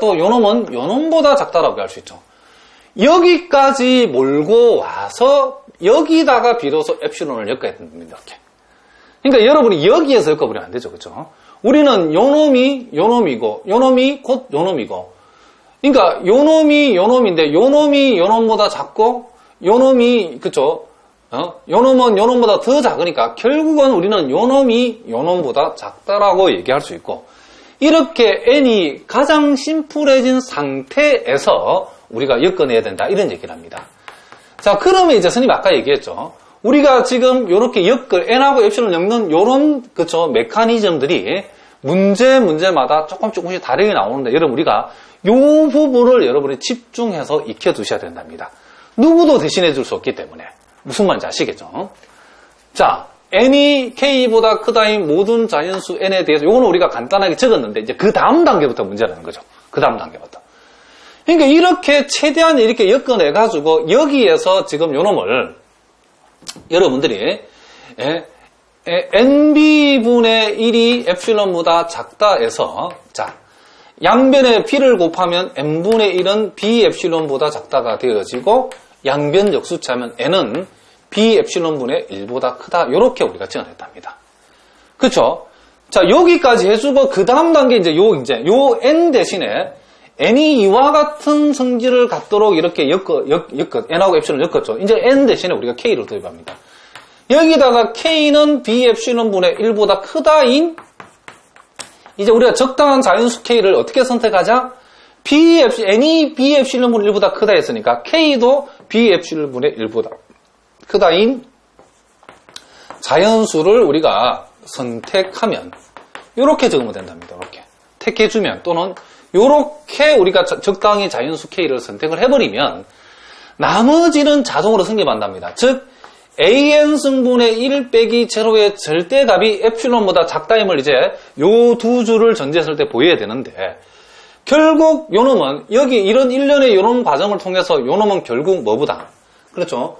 또 요놈은 요놈보다 작다라고 할 수 있죠. 여기까지 몰고 와서 여기다가 비로소 엡실론을 엮어야 됩니다. 이렇게. 그러니까 여러분이 여기에서 엮어버리면 안 되죠. 그렇죠? 우리는 요놈이 요놈이고 요놈이 곧 요놈이고 그러니까 요놈이 요놈인데 요놈이 요놈보다 작고 요놈이 그쵸 어? 요놈은 요놈보다 더 작으니까 결국은 우리는 요놈이 요놈보다 작다라고 얘기할 수 있고 이렇게 n이 가장 심플해진 상태에서 우리가 엮어내야 된다 이런 얘기를 합니다. 자 그러면 이제 스님 아까 얘기했죠. 우리가 지금 이렇게 엮을 n하고 엡실론 엮는 이런 그쵸 메커니즘들이 문제 문제마다 조금 조금씩 다르게 나오는데 여러분 우리가 이 부분을 여러분이 집중해서 익혀 두셔야 된답니다. 누구도 대신해 줄 수 없기 때문에 무슨 말인지 아시겠죠? 자 n이 k보다 크다인 모든 자연수 n에 대해서 이거는 우리가 간단하게 적었는데 이제 그 다음 단계부터 문제라는 거죠. 그 다음 단계부터. 그러니까 이렇게 최대한 이렇게 엮어내 가지고 여기에서 지금 요놈을 여러분들이 예, 예, nb분의 1이 엡실론보다 작다 해서 자 양변에 b를 곱하면 n분의 1은 b 엡실론보다 작다가 되어지고 양변 역수차면 n은 b 엡실론분의 1보다 크다 이렇게 우리가 지어냈답니다. 그렇죠? 자 여기까지 해주고 그 다음 단계 이제 요 이제 요 n 대신에 n이 이와 같은 성질을 갖도록 이렇게 엮어, 엮, 엮어, n하고 엡실론을 엮었죠. 이제 n 대신에 우리가 k를 도입합니다. 여기다가 k는 b 엡실론분의 1보다 크다인 이제 우리가 적당한 자연수 k를 어떻게 선택하자? b n이 b 엡실론분의 1보다 크다 했으니까 k도 b 엡실론분의 1보다 크다인 자연수를 우리가 선택하면 이렇게 적으면 된답니다. 이렇게 택해주면 또는 이렇게 우리가 적당히 자연수 K를 선택을 해버리면 나머지는 자동으로 승립한답니다. 즉 AN 승분의 1 빼기 제로의 절대값이 에필론보다 작다임을 이제 요 두 줄을 전제했을 때 보여야 되는데 결국 요 놈은 여기 이런 일련의 요런 과정을 통해서 요 놈은 결국 뭐보다 그렇죠?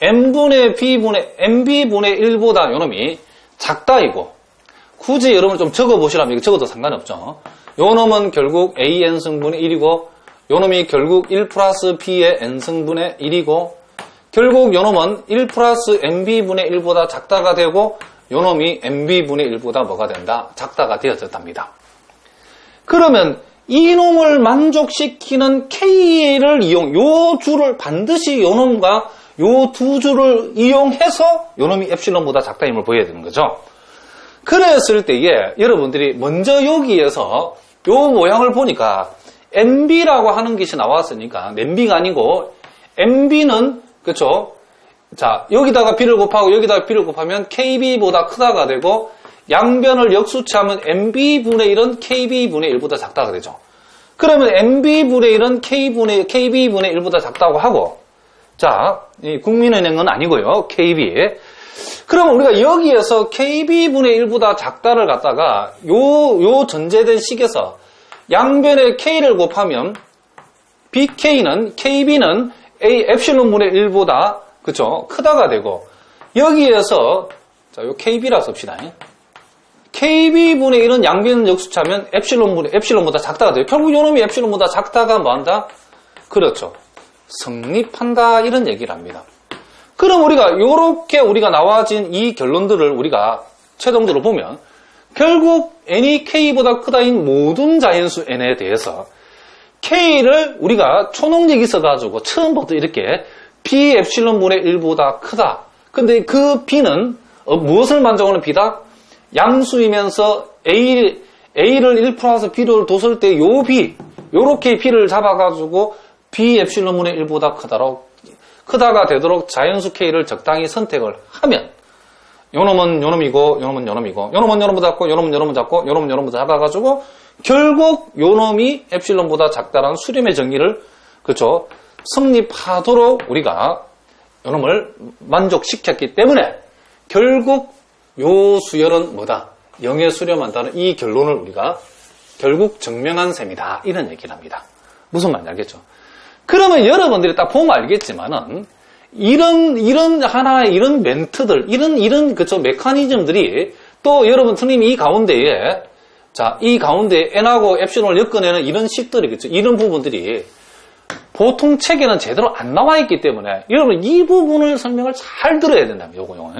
N분의 b분의 nb분의 1보다 요놈이 작다이고 굳이 여러분 좀 적어보시라면 이거 적어도 상관없죠. 요놈은 결국 an 승분의 1이고 요놈이 결국 1 플러스 b의 n 승분의 1이고 결국 요놈은 1 플러스 nb분의 1보다 작다가 되고 요놈이 nb분의 1보다 뭐가 된다? 작다가 되어졌답니다. 그러면 이놈을 만족시키는 k를 이용, 요 줄을 반드시 요놈과 요 두 줄을 이용해서 요놈이 엡실론보다 작다임을 보여야 되는 거죠. 그랬을 때에 여러분들이 먼저 여기에서 요 모양을 보니까 MB라고 하는 것이 나왔으니까 MB가 아니고 MB는 그쵸? 자 여기다가 B를 곱하고 여기다가 B를 곱하면 KB보다 크다가 되고 양변을 역수치하면 MB분의 1은 KB분의 1보다 작다가 되죠. 그러면 MB분의 1은 K분의, KB분의 1보다 작다고 하고 자, 국민은행은 아니고요. KB. 그러면 우리가 여기에서 KB분의 1보다 작다를 갖다가 요, 요 전제된 식에서 양변에 K를 곱하면 BK는, KB는 A 엡실론분의 1보다, 그쵸? 크다가 되고, 여기에서, 자, 요 KB라 씁시다. KB분의 1은 양변 역수차면 엡실론분의, 엡실론보다 작다가 돼요. 결국 요놈이 엡실론보다 작다가 뭐 한다? 그렇죠. 성립한다 이런 얘기를 합니다. 그럼 우리가 이렇게 우리가 나와진 이 결론들을 우리가 최종적으로 보면 결국 n이 k보다 크다인 모든 자연수 n에 대해서 k를 우리가 초능력이 있어가지고 처음부터 이렇게 b 엡실론분의 1보다 크다. 근데 그 b는 어, 무엇을 만족하는 b다? 양수이면서 a, a를 1 플러스 b를 뒀을 때 요 b, 요렇게 b를 잡아가지고 b 엡실론분의 1보다 크다로 크다가 되도록 자연수 k를 적당히 선택을 하면 요놈은 요놈이고 요놈은 요놈이고 요놈은 요놈보다 작고 요놈은 요놈보다 작고 요놈은 요놈보다 작아가지고 결국 요놈이 엡실론보다 작다라는 수렴의 정의를 그렇죠? 성립하도록 우리가 요놈을 만족시켰기 때문에 결국 요 수열은 뭐다? 영의 수렴한다는 이 결론을 우리가 결국 증명한 셈이다. 이런 얘기를 합니다. 무슨 말인지 알겠죠 그러면 여러분들이 딱 보면 알겠지만은 이런 이런 하나의 이런 멘트들 이런 이런 그쵸 메커니즘들이 또 여러분 스님이 이 가운데에 자, 이 가운데 n하고 엡실론을 엮어내는 이런 식들이겠죠. 이런 부분들이 보통 책에는 제대로 안 나와 있기 때문에 여러분 이 부분을 설명을 잘 들어야 된답니다. 요거 요거.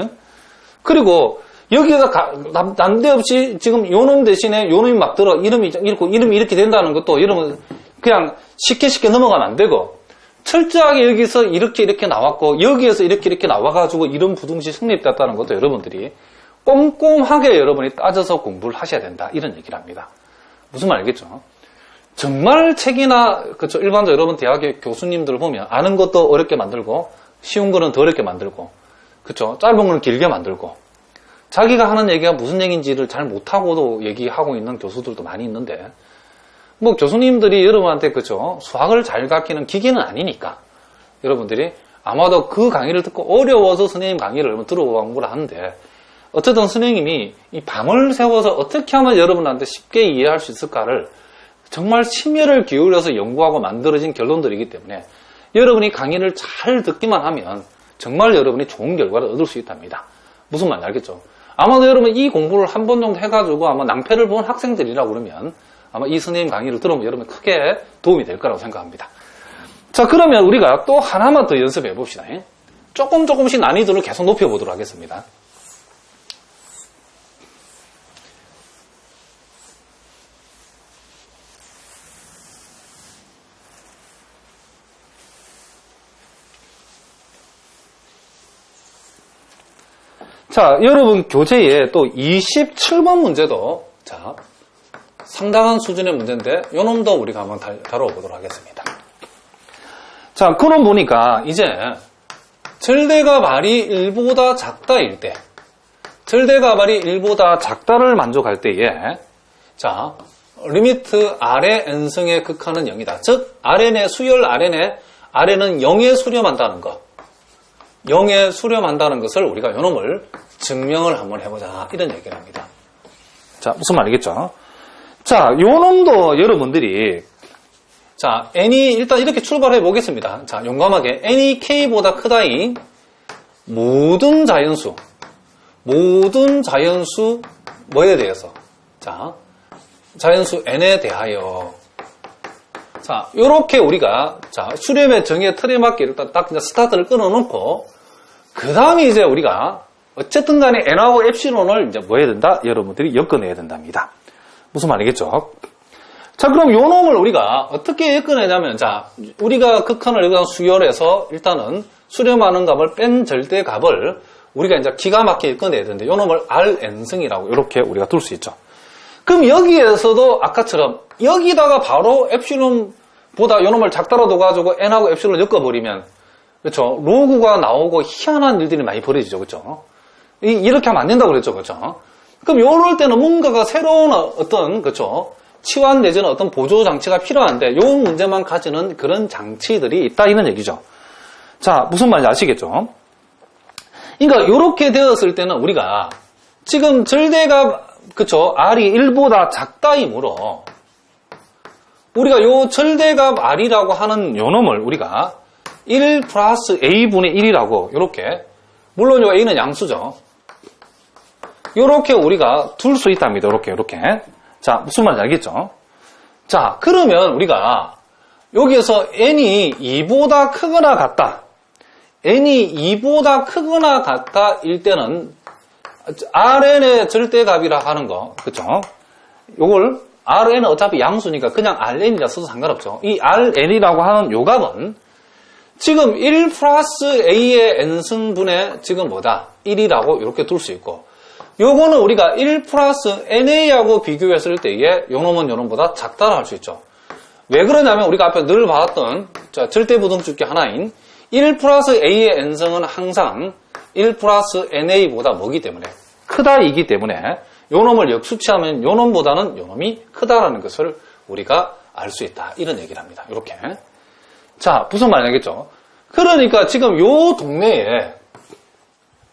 그리고 여기가 난데없이 지금 요놈 대신에 요놈이 막 들어 이름이 이렇게 이름이 이렇게 된다는 것도 여러분 그냥 쉽게 쉽게 넘어가면 안 되고 철저하게 여기서 이렇게 이렇게 나왔고 여기에서 이렇게 이렇게 나와가지고 이런 부등식 성립됐다는 것도 여러분들이 꼼꼼하게 여러분이 따져서 공부를 하셔야 된다 이런 얘기를 합니다. 무슨 말 알겠죠? 정말 책이나 그쵸 일반적 여러분 대학의 교수님들 보면 아는 것도 어렵게 만들고 쉬운 거는 더 어렵게 만들고 그쵸 짧은 거는 길게 만들고 자기가 하는 얘기가 무슨 얘기인지를 잘 못하고도 얘기하고 있는 교수들도 많이 있는데 뭐 교수님들이 여러분한테 그죠 수학을 잘 가르치는 기계는 아니니까 여러분들이 아마도 그 강의를 듣고 어려워서 선생님 강의를 들어본 걸 하는데 어쨌든 선생님이 이 밤을 세워서 어떻게 하면 여러분한테 쉽게 이해할 수 있을까를 정말 심혈을 기울여서 연구하고 만들어진 결론들이기 때문에 여러분이 강의를 잘 듣기만 하면 정말 여러분이 좋은 결과를 얻을 수 있답니다. 무슨 말인지 알겠죠? 아마도 여러분 이 공부를 한 번 정도 해가지고 아마 낭패를 본 학생들이라고 그러면 아마 이 선생님 강의를 들으면 여러분 크게 도움이 될 거라고 생각합니다. 자, 그러면 우리가 또 하나만 더 연습해 봅시다. 예? 조금 조금씩 난이도를 계속 높여보도록 하겠습니다. 자, 여러분 교재에 또 27번 문제도 자, 상당한 수준의 문제인데 요 놈도 우리가 한번 다- 다뤄보도록 하겠습니다. 자, 그럼 보니까 이제 절대가 발이 1보다 작다일 때 절대가 발이 1보다 작다를 만족할 때에 자, 리미트 R의 n승의 극한은 0이다. 즉, Rn의 수열 Rn의 Rn은 0에 수렴한다는 것. 0에 수렴한다는 것을 우리가 요놈을 증명을 한번 해보자. 이런 얘기를 합니다. 자, 무슨 말이겠죠? 자, 요 놈도 여러분들이 자, n이 일단 이렇게 출발해 보겠습니다. 자, 용감하게 n이 k보다 크다인 모든 자연수 모든 자연수 뭐에 대해서 자, 자연수 n에 대하여 자, 요렇게 우리가 자, 수렴의 정의 틀에 맞게 일단 딱 이제 스타트를 끊어 놓고 그 다음에 이제 우리가 어쨌든 간에 n하고 엡실론을 이제 뭐 해야 된다? 여러분들이 엮어내야 된답니다. 무슨 말이겠죠? 자, 그럼 요 놈을 우리가 어떻게 엮어내냐면, 자, 우리가 극한을 여기다 수열해서 일단은 수렴하는 값을 뺀 절대 값을 우리가 이제 기가 막히게 엮어내야 되는데, 요 놈을 Rn승이라고 이렇게 우리가 둘 수 있죠. 그럼 여기에서도 아까처럼 여기다가 바로 엡실론보다 요 놈을 작다로 둬가지고 n하고 엡실론 엮어버리면, 그렇죠. 로그가 나오고 희한한 일들이 많이 벌어지죠. 그렇죠. 이- 이렇게 하면 안 된다고 그랬죠. 그렇죠. 그럼 요럴 때는 뭔가가 새로운 어떤 그렇죠. 치환 내지는 어떤 보조 장치가 필요한데 요 문제만 가지는 그런 장치들이 있다 이런 얘기죠. 자, 무슨 말인지 아시겠죠? 그러니까 이렇게 되었을 때는 우리가 지금 절대가 그쵸 R이 1보다 작다이므로 우리가 요 절대값 R이라고 하는 요 놈을 우리가 1 플러스 A분의 1이라고 이렇게 물론 요 A는 양수죠. 요렇게 우리가 둘 수 있답니다. 이렇게 이렇게 자 무슨 말인지 알겠죠? 자 그러면 우리가 여기에서 n이 2보다 크거나 같다. n이 2보다 크거나 같다 일 때는 rn의 절대값이라 하는 거 그쵸? 요걸 rn은 어차피 양수니까 그냥 rn이라 써도 상관없죠. 이 rn이라고 하는 요 값은 지금 1 플러스 a의 n승분의 지금 뭐다? 1이라고 이렇게 둘 수 있고 요거는 우리가 1 플러스 NA하고 비교했을 때에 요놈은 요놈보다 작다라 할 수 있죠. 왜 그러냐면 우리가 앞에 늘 절대부등식 중 하나인 1 플러스 A의 N성은 항상 1 플러스 NA보다 뭐기 때문에 크다이기 때문에 요놈을 역수치하면 요놈보다는 요놈이 크다라는 것을 우리가 알 수 있다. 이런 얘기를 합니다. 이렇게. 자, 무슨 말이겠죠? 그러니까 지금 요 동네에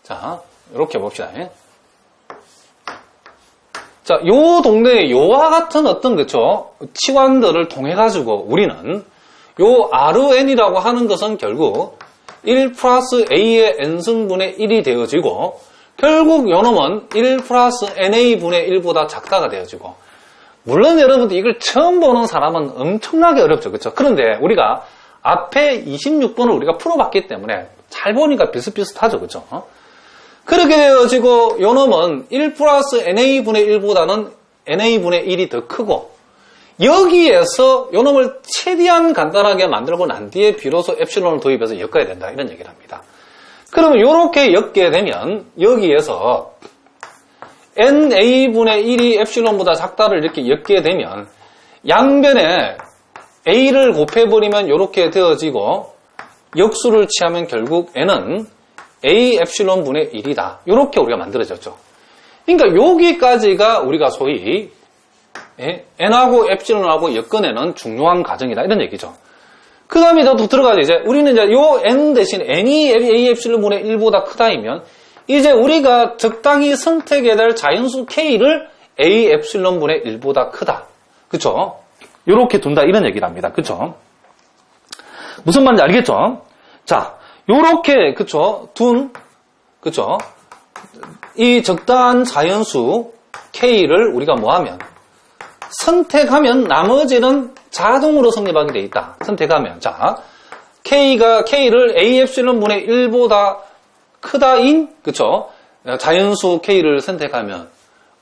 자, 이렇게 봅시다. 자, 요 동네에 요와 같은 어떤 그쵸 치환들을 통해 가지고 우리는 요 RN이라고 하는 것은 결국 1 플러스 A의 N승분의 1이 되어지고 결국 요 놈은 1 플러스 NA분의 1보다 작다가 되어지고 물론 여러분들 이걸 처음 보는 사람은 엄청나게 어렵죠. 그렇죠? 그런데 우리가 앞에 26번을 우리가 풀어봤기 때문에 잘 보니까 비슷비슷하죠. 그렇죠? 어? 그렇게 되어지고 요 놈은 1 플러스 NA분의 1보다는 NA분의 1이 더 크고 여기에서 요 놈을 최대한 간단하게 만들고 난 뒤에 비로소 엡실론을 도입해서 엮어야 된다 이런 얘기를 합니다. 그러면 이렇게 엮게 되면 여기에서 NA분의 1이 엡실론보다 작다를 이렇게 엮게 되면 양변에 A를 곱해버리면 이렇게 되어지고 역수를 취하면 결국 N은 A 엡실론 분의 1이다. 이렇게 우리가 만들어졌죠. 그러니까 여기까지가 우리가 소위 예, N하고 엡실론하고 엮어내는 중요한 과정이다. 이런 얘기죠. 그 다음에 더 들어가서 이제 우리는 이제 요 N 대신 N이 A 엡실론 분의 1보다 크다이면 이제 우리가 적당히 선택해야 될 자연수 K를 A 엡실론 분의 1보다 크다. 그쵸? 요렇게 둔다. 이런 얘기를 합니다. 그쵸? 무슨 말인지 알겠죠? 자, 요렇게, 그쵸? 둔, 그쵸? 이 적당한 자연수 K를 우리가 뭐 하면? 선택하면 나머지는 자동으로 성립하게 돼 있다. 선택하면. 자, K가, K를 A 엡실론 분의 1보다 크다인, 그쵸? 자연수 K를 선택하면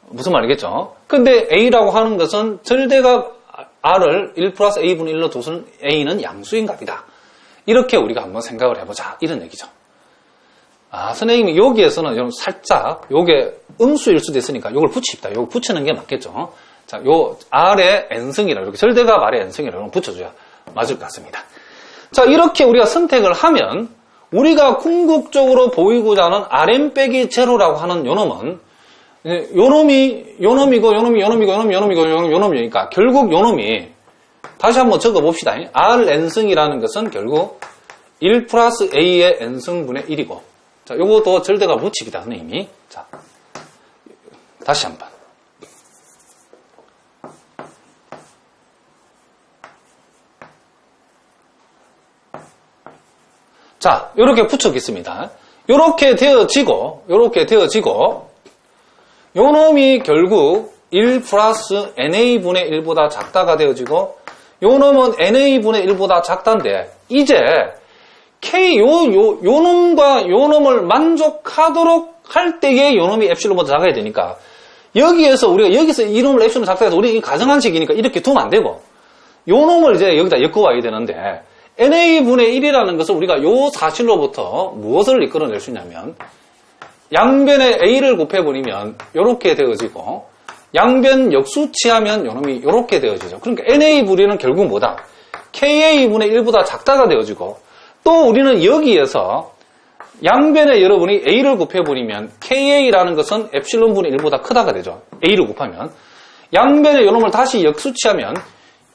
무슨 말이겠죠? 근데 A라고 하는 것은 절대가 R을 1 플러스 A분의 1로 두는 A는 양수인 값이다. 이렇게 우리가 한번 생각을 해보자. 이런 얘기죠. 아, 선생님이 여기에서는 좀 살짝, 요게 음수일 수도 있으니까 요걸 붙입니다. 요걸 붙이는 게 맞겠죠. 자, 요 R의 N승이라 이렇게 절대값 R의 N승이라고 붙여줘야 맞을 것 같습니다. 자, 이렇게 우리가 선택을 하면 우리가 궁극적으로 보이고자 하는 RM 빼기 제로라고 하는 요놈은 요놈이 요놈이고 요놈이 요놈이고 요놈이 요놈이고 요놈이 요놈이니까 결국 요놈이 다시 한번 적어봅시다. R n승이라는 것은 결국 1 플러스 A의 n승분의 1이고 자, 요것도 절대가 무칙이다, 선생님이. 자, 다시 한 번. 자, 이렇게 붙여겠습니다. 이렇게 되어지고, 이렇게 되어지고, 요 놈이 결국 1 플러스 NA분의 1보다 작다가 되어지고, 요 놈은 NA분의 1보다 작다인데, 이제 K, 요, 요, 요 놈과 요 놈을 만족하도록 할 때에 요 놈이 엡실론보다 작아야 되니까, 여기에서 우리가 여기서 이 놈을 엡실론 작다 해서 우리 가정한 식이니까 이렇게 두면 안 되고, 요 놈을 이제 여기다 엮어와야 되는데, NA분의 1이라는 것은 우리가 요 사실로부터 무엇을 이끌어낼 수 있냐면 양변에 A를 곱해버리면 이렇게 되어지고 양변 역수치하면 요놈이 이렇게 되어지죠. 그러니까 NA분의 결국 뭐다? KA분의 1보다 작다가 되어지고 또 우리는 여기에서 양변에 여러분이 A를 곱해버리면 KA라는 것은 엡실론분의 1보다 크다가 되죠. A를 곱하면 양변에 요놈을 다시 역수치하면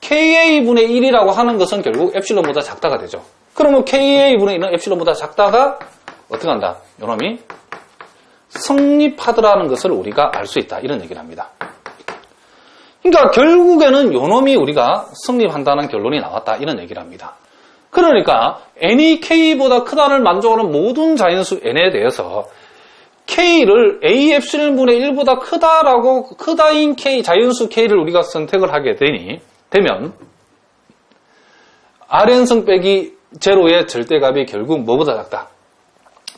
KA분의 1이라고 하는 것은 결국 엡실론보다 작다가 되죠. 그러면 KA분의 1은 엡실론보다 작다가 어떻게 한다? 요놈이 성립하더라는 것을 우리가 알 수 있다. 이런 얘기를 합니다. 그러니까 결국에는 요놈이 우리가 성립한다는 결론이 나왔다. 이런 얘기를 합니다. 그러니까 n이 k보다 크다를 만족하는 모든 자연수 n에 대해서 k를 a 엡실론분의 1보다 크다라고 크다인 k 자연수 k를 우리가 선택을 하게 되니 되면 Rn성 빼기 제로의 절대값이 결국 뭐보다 작다?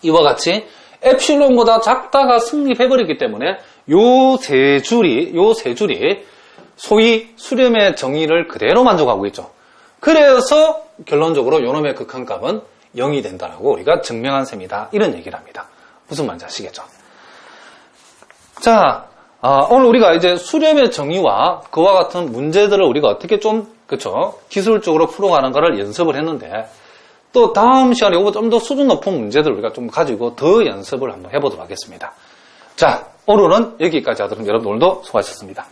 이와 같이 엡실론보다 작다가 승립해버리기 때문에 요 세 줄이 요 세 줄이 소위 수렴의 정의를 그대로 만족하고 있죠. 그래서 결론적으로 요놈의 극한값은 0이 된다라고 우리가 증명한 셈이다. 이런 얘기를 합니다. 무슨 말인지 아시겠죠? 자, 아, 오늘 우리가 이제 수렴의 정의와 그와 같은 문제들을 우리가 어떻게 좀, 그쵸, 기술적으로 풀어가는 것을 연습을 했는데, 또 다음 시간에 좀더 수준 높은 문제들을 우리가 좀 가지고 더 연습을 한번 해보도록 하겠습니다. 자, 오늘은 여기까지 하도록 여러분 오늘도 수고하셨습니다.